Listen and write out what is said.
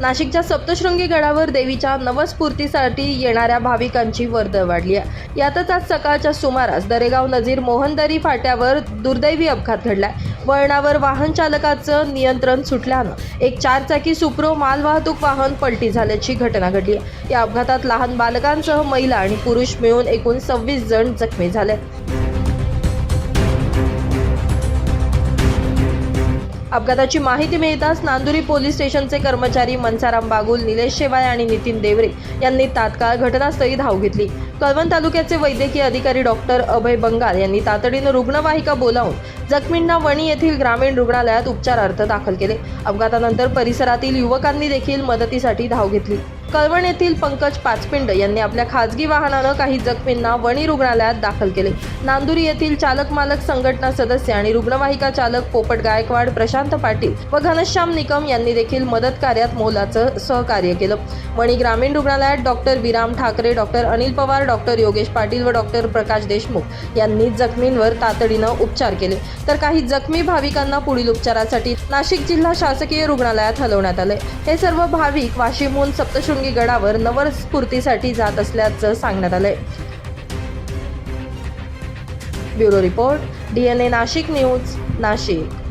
नाशिकच्या सप्तशृंगी गडावर देवीच्या नवस्फूर्तीसाठी येणाऱ्या भाविकांची वर्दळ वाढली आहे. यातच आज सकाळच्या सुमारास दरेगाव नजीर मोहनदरी फाट्यावर दुर्दैवी अपघात घडलाय. वळणावर वाहन चालकाचं नियंत्रण सुटल्यानं एक चारचाकी सुप्रो मालवाहतूक वाहन पलटी झाल्याची घटना घडली आहे. या अपघातात लहान बालकांसह महिला आणि पुरुष मिळून एकूण सव्वीस जण जखमी झाले. अपघाताची माहिती मिळताच नांदुरी पोलीस स्टेशनचे कर्मचारी मनसाराम बागुल निलेश शेवाळे आणि नितीन देवरे यांनी तात्काळ घटनास्थळी धाव घेतली. कळवण तालुक्याचे वैद्यकीय अधिकारी डॉक्टर अभय बंगाल यांनी तातडीनं रुग्णवाहिका बोलावून जखमींना वणी येथील ग्रामीण रुग्णालयात उपचारार्थ दाखल केले. अपघातानंतर परिसरातील युवकांनी देखील मदतीसाठी धाव घेतली. कळवण येथील पंकज पाचपिंड यांनी आपल्या खासगी वाहनानं काही जखमींना वणी रुग्णालयात दाखल केले. नांदुरी येथील चालक मालक संघटना सदस्य आणि रुग्णवाहिका चालक पोपट गायकवाड प्रशांत पाटील व घनश्याम निकम यांनी देखील मदत कार्यात मोलाचं सहकार्य केलं. वणी ग्रामीण रुग्णालयात doctor Viram Thackeray doctor Anil Pawar doctor Yogesh Patil व डॉक्टर प्रकाश देशमुख यांनी जखमींवर तातडीनं उपचार केले. तर काही जखमी भाविकांना पुढील उपचारासाठी नाशिक जिल्हा शासकीय रुग्णालयात हलवण्यात आले हे सर्व भाविक वाशिमहून सप्तशृंगी गडावर नवस्फूर्तीसाठी जात असल्याचं सांगण्यात आलंय. Bureau report DNA Nashik news Nashik.